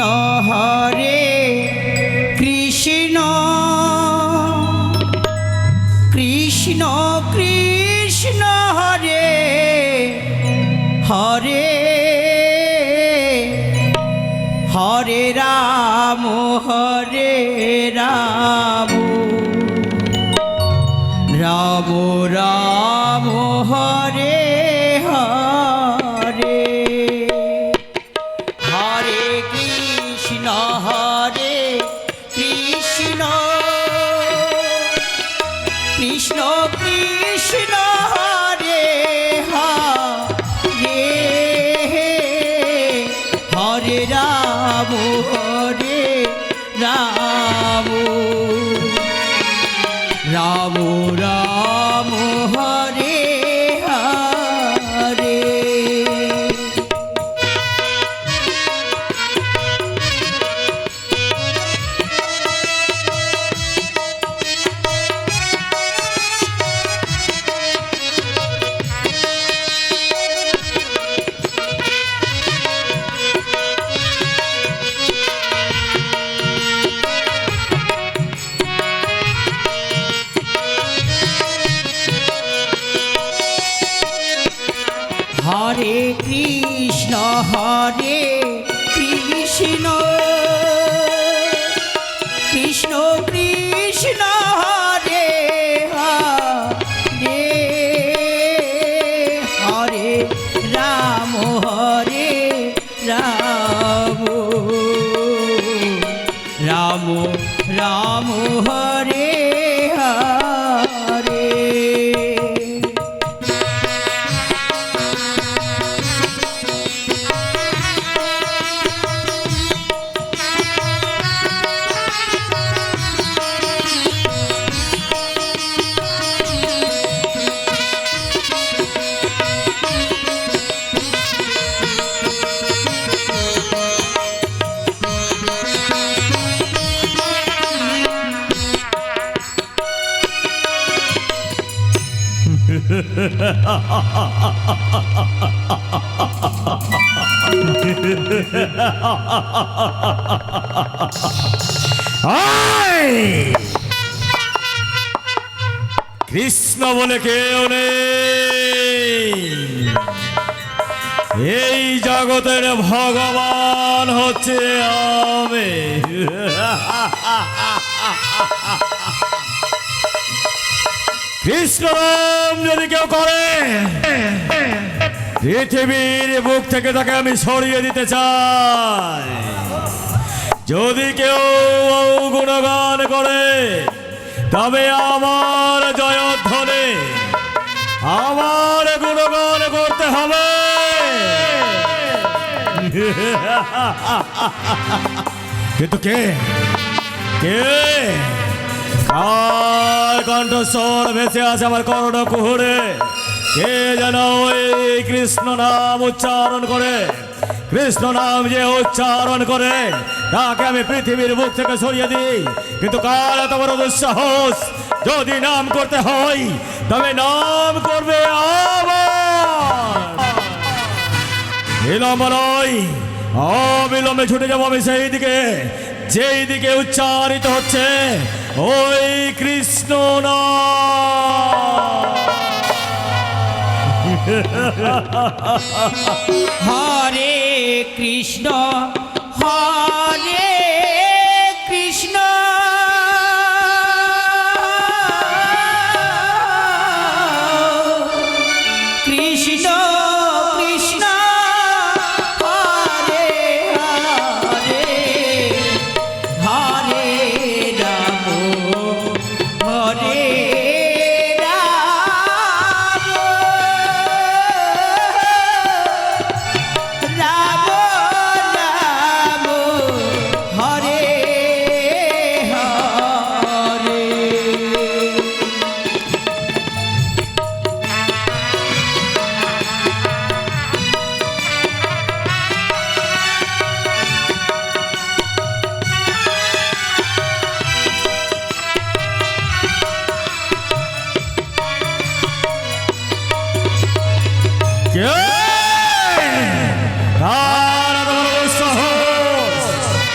হরে રાવો રાવો কৃষ্ণ বলে কেউ এই জগতের ভগবান হচ্ছে আমি। কৃষ্ণ নাম যদি কেউ করে, পৃথিবীর বুক থেকে তাকে আমি সরিয়ে দিতে চাই। যদি কেউ গুণগান করে, তবে আমার জয়ধ্বনি, আমার গুণগান করতে হবে। কিন্তু কে? কে? কার কণ্ঠস্বর ভেসে আছে আমার করণ কুহুরে। কে যেন ওই কৃষ্ণ নাম উচ্চারণ করে, কৃষ্ণ নাম যে উচ্চারণ করে, তাকে আমি পৃথিবীর বুক থেকে সরিয়ে দিই। কিন্তু কার বড় দুঃসাহস, যদি নাম করতে হয়, তবে নাম করবে বিলম্ব নয়, অবিলম্বে ছুটে যাব আমি সেই দিকে যেই দিকে উচ্চারিত হচ্ছে ওই কৃষ্ণ নাম হরে কৃষ্ণ হরে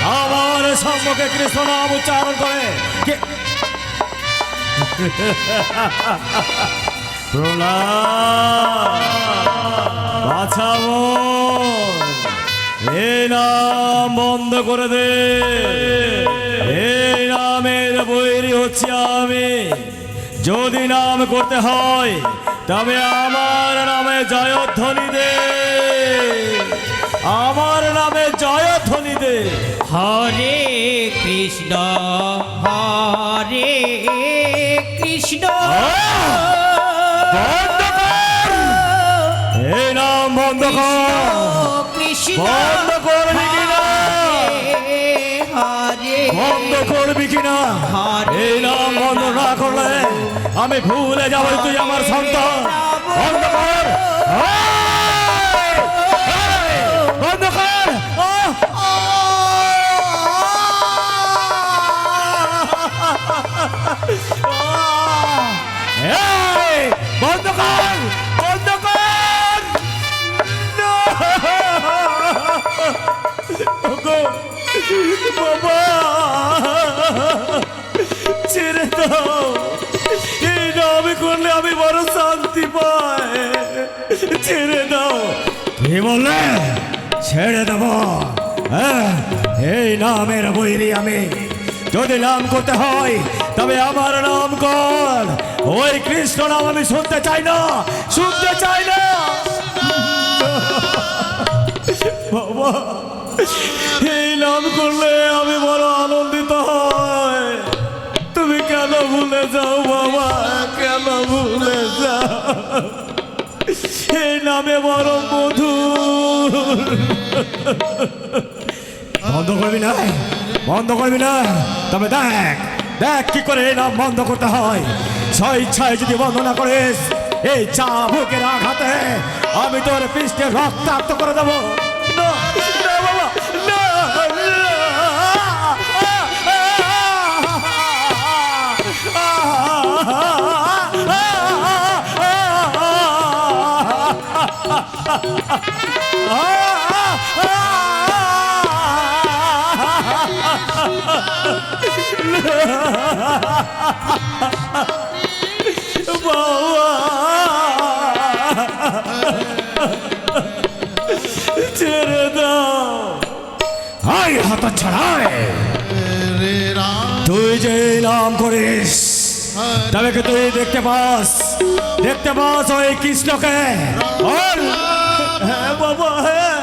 আমার সম্মুখে কৃষ্ণ নাম উচ্চারণ করে। বাঁচাবো এই নাম বন্ধ করে দে। এই নামের বৈরি হচ্ছে আমি। যদি নাম করতে হয় তবে আমার নামে জয়ধ্বনি দে। আমার নামে জয়ধ্বনি দে। হরে কৃষ্ণ হরে কৃষ্ণ। এই নাম বন্ধ কর। কৃষ্ণ বন্ধ বন্ধ করবি কিনা এই নাম বন্ধ না করলে আমি ভুলে যাব তুই আমার সন্তান বন্ধ কর! বন্ধ কর বন্ধ কর বাবা। ছেড়ে দাও। এই নামে করলে আমি বড় শান্তি পাই। ছেড়ে দাও। কি বললে? ছেড়ে দেব। হ্যাঁ, এই নামের বৈরি আমি। যদি নাম করতে হয় তবে আমার নাম কর। ওই কৃষ্ণ নাম আমি শুনতে চাই না শুনতে চাই না। বাবা। এই নাম করলে আমি বড় আনন্দিত হয়। তুমি কেন ভুলে যাও বাবা? কেন ভুলে যাও? এই নামে বড় মধু বন্ধ করবি না? বন্ধ করবি না? তবে দেখ দেখ কি করে নাম বন্ধ করতে হয়। ছয় ইচ্ছায় যদি বন্ধ না করিস, এই চা বুকের আঘাতে আমি তোর পৃষ্ঠে রক্তাক্ত করে দেবো। হাত ছাড়ায়। তুই যে নাম করিস তবে কি তুই দেখতে পাস দেখতে পাস ওই কৃষ্ণকে। হ্যাঁ বাবা হ্যাঁ।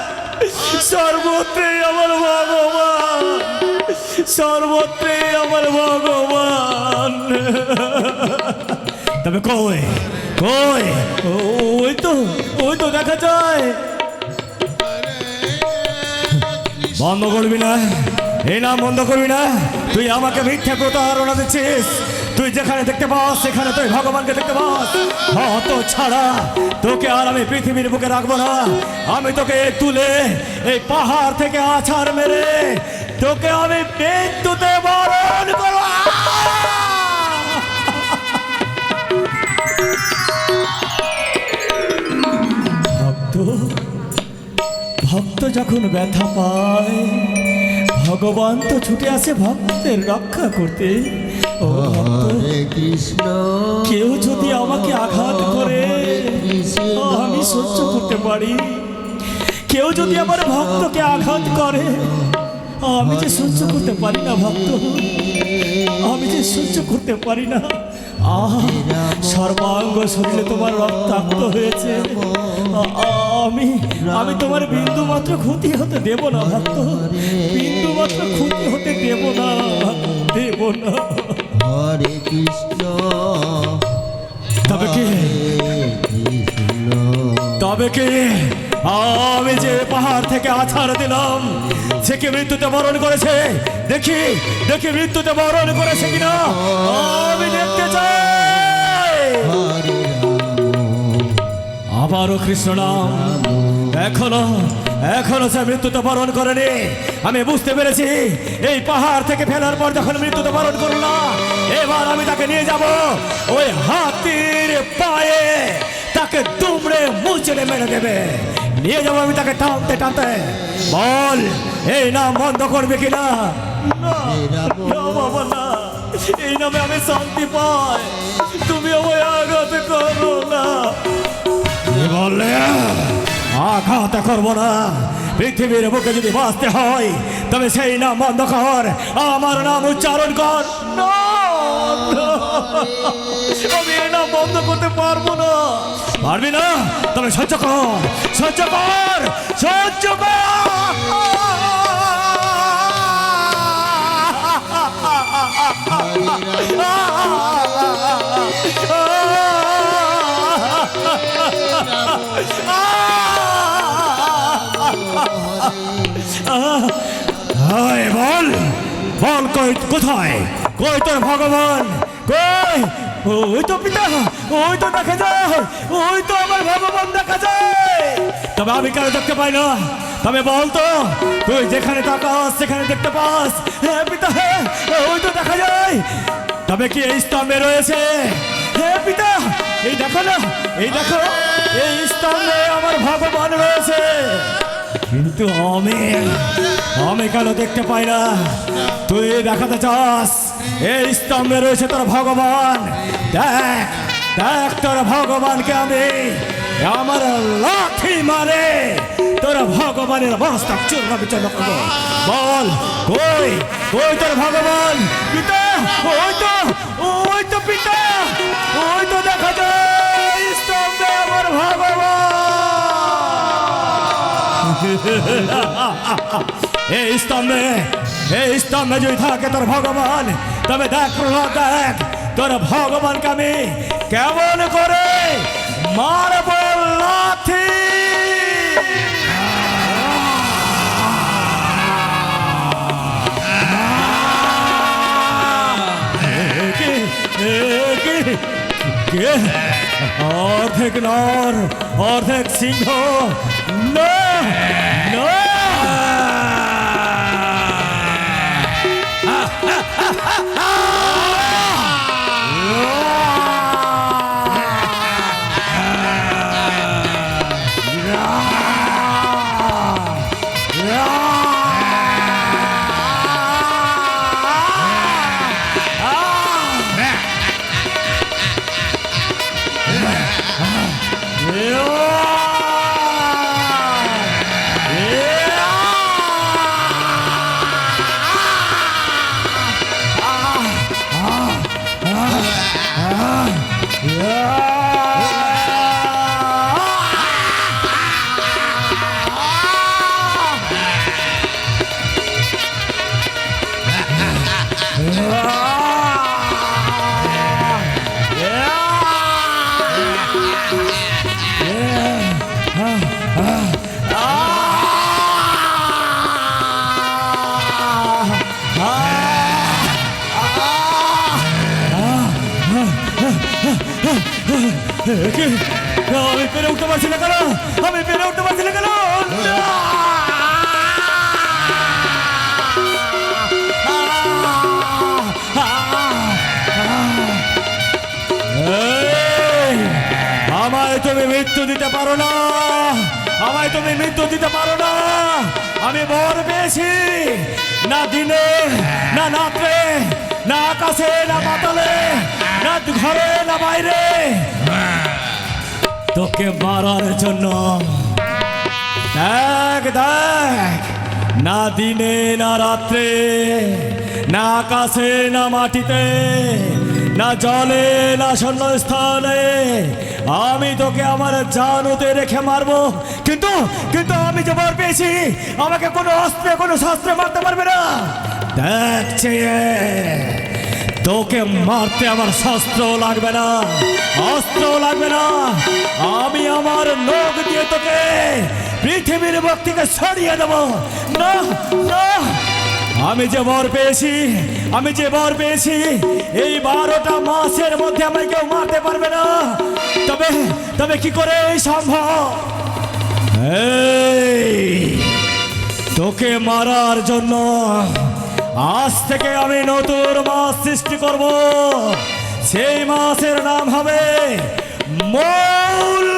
সর্বত্রই আমার ভগবান সর্বত্রে আমার ভগবান। তবে কই কই? ওই তো ওই তো দেখা যায়। বন্ধ করবি না। এই নাম বন্ধ করবি না। তুই আমাকে মিথ্যা প্রতারণা দিচ্ছিস। তুই যেখানে দেখতে পাস, সেখানে তুই ভগবানকে দেখতে পাস। অত ছাড়া তোকে আর আমি পৃথিবীর বুকে রাখব না। আমি তোকে তুলে, এই পাহাড় থেকে আছাড় মেরে তোকে আমি বিদ্যুতে বরণ করব। ভক্ত যখন ব্যথা পায় ভগবান তো ছুটে আসে ভক্তের রক্ষা করতে। ও কৃষ্ণ কেউ যদি আমাকে আঘাত করে আমি সহ্য করতে পারি। কেউ যদি আমার ভক্তকে আঘাত করে আমি যে সহ্য করতে পারি না ভক্ত। আমি যে সহ্য করতে পারি না। সর্বাঙ্গ শরীরে তোমার রক্তাক্ত হয়েছে। আমি আমি তোমার বিন্দু মাত্র ক্ষতি হতে দেব না ভক্ত। বিন্দু মাত্র ক্ষতি হতে দেব না দেব না। হরে কৃষ্ণ তবে কে? তবে কি? আমি যে পাহাড় থেকে আছাড় দিলাম। সে কি মৃত্যুতে বরণ করেছে? দেখি দেখি মৃত্যুতে বরণ করেছে কিনা? আমি দেখতে চাই। আবারও কৃষ্ণ নাম। এখনও এখনও সে মৃত্যুতে বরণ করেনি। আমি বুঝতে পেরেছি, এই পাহাড় থেকে ফেলার পর যখন মৃত্যুতে বরণ করল এবার আমি তাকে নিয়ে যাব। ওই হাতির পায়ে তাকে দুমড়ে মুচড়ে মেরে দেবে। নিয়ে যাব আমি তাকে টানতে টানতে। বল, এই নাম বন্ধ করবে কিনা? এই নামে আমি শান্তি পাই। তুমি আমায় আঘাত করো না। বললে? আঘাত করব না। পৃথিবীর বুকে যদি বাঁচতে হয়, তবে সেই নাম বন্ধ কর। আমার নাম উচ্চারণ কর। আমি বন্ধ করতে পারব না। পারবি না? তবে সহ্য কর। সহ্য কর। সহ্য হায় বল। বল কই কোথায়? কই তোর ভগবান? কই? ওই তো পিতা ওই তো দেখা যায় ওই তো আমার ভগবান দেখা যায়। তবে আমি কেন দেখতে পাই না। তবে বল তো, তুই যেখানে তাকাস, সেখানে দেখতে পাস। হ্যাঁ পিতা হ্যাঁ ওই তো দেখা যায়। তবে কি এই স্তম্ভে রয়েছে? হ্যাঁ পিতা, এই দেখো না, এই দেখো, এই স্তম্ভে আমার ভগবান রয়েছে। কিন্তু আমি আমি কেন দেখতে পাই না। তুই দেখাতে চাস। এই স্তম্ভে রয়েছে তোর ভগবান। দেখ দেখ তোর ভগবানকে আমি। আমার লাঠি মারে। তোর ভগবানের মস্তক চূর্ণ বিচন্ন করব। বল, কই কই তোর ভগবান? পিতা, ওই তো ওই তো পিতা, ওই তো দেখা যায় স্তম্ভে আমার ভগবান। এই স্তম্ভে এই স্তম্ভে যদি থাকে তোর ভগবান, তবে দেখ প্রহ্লাদ, দেখ তোর ভগবানকে আমি কেমন করে মারব লাথি অর্ধেক নর, অর্ধেক সিংহ না। আমায় তুমি মৃত্যু দিতে পারো না। আমি বর পেয়েছি। না দিনে, না রাত্রে, না আকাশে, না পাতালে না ঘরে, না বাইরে। তোকে মারার জন্য দেখ দেখ। না দিনে, না রাত্রে, না আকাশে, না মাটিতে, না জলে, না শূন্য স্থানে আমি তোকে আমার জানুতে রেখে মারবো। কিন্তু কিন্তু আমি যে বর পেয়েছি, আমাকে কোনো অস্ত্রে, কোনো শাস্ত্রে মারতে পারবে না। দেখ চেয়ে, তোকে মারতে আমার শস্ত্র লাগবে না অস্ত্র লাগবে না। আমি আমার লোক দিয়ে তোকে পৃথিবীর থেকে সরিয়ে দেব। না আমি যে বর পেয়েছি, আমি যে বর পেয়েছি, এই বারোটা মাসের মধ্যে আমাকে কেউ মারতে পারবে না। তবে তবে কি করে সম্ভব? তোকে মারার জন্য আজ থেকে আমি নতুন মাস সৃষ্টি করব। সেই মাসের নাম হবে মৌল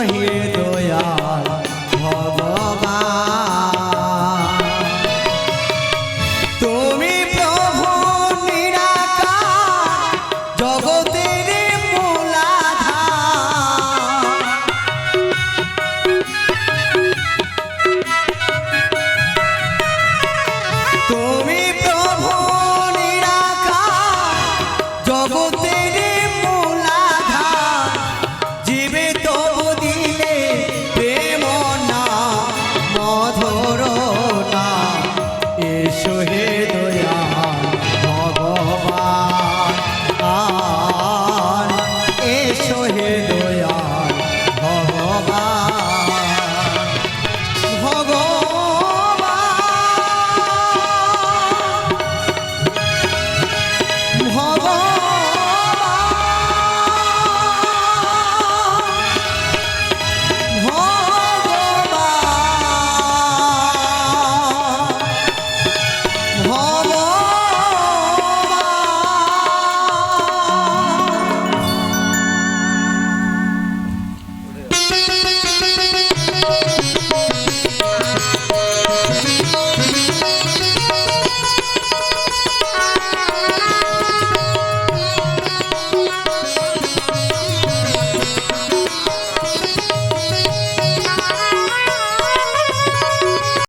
मोहिए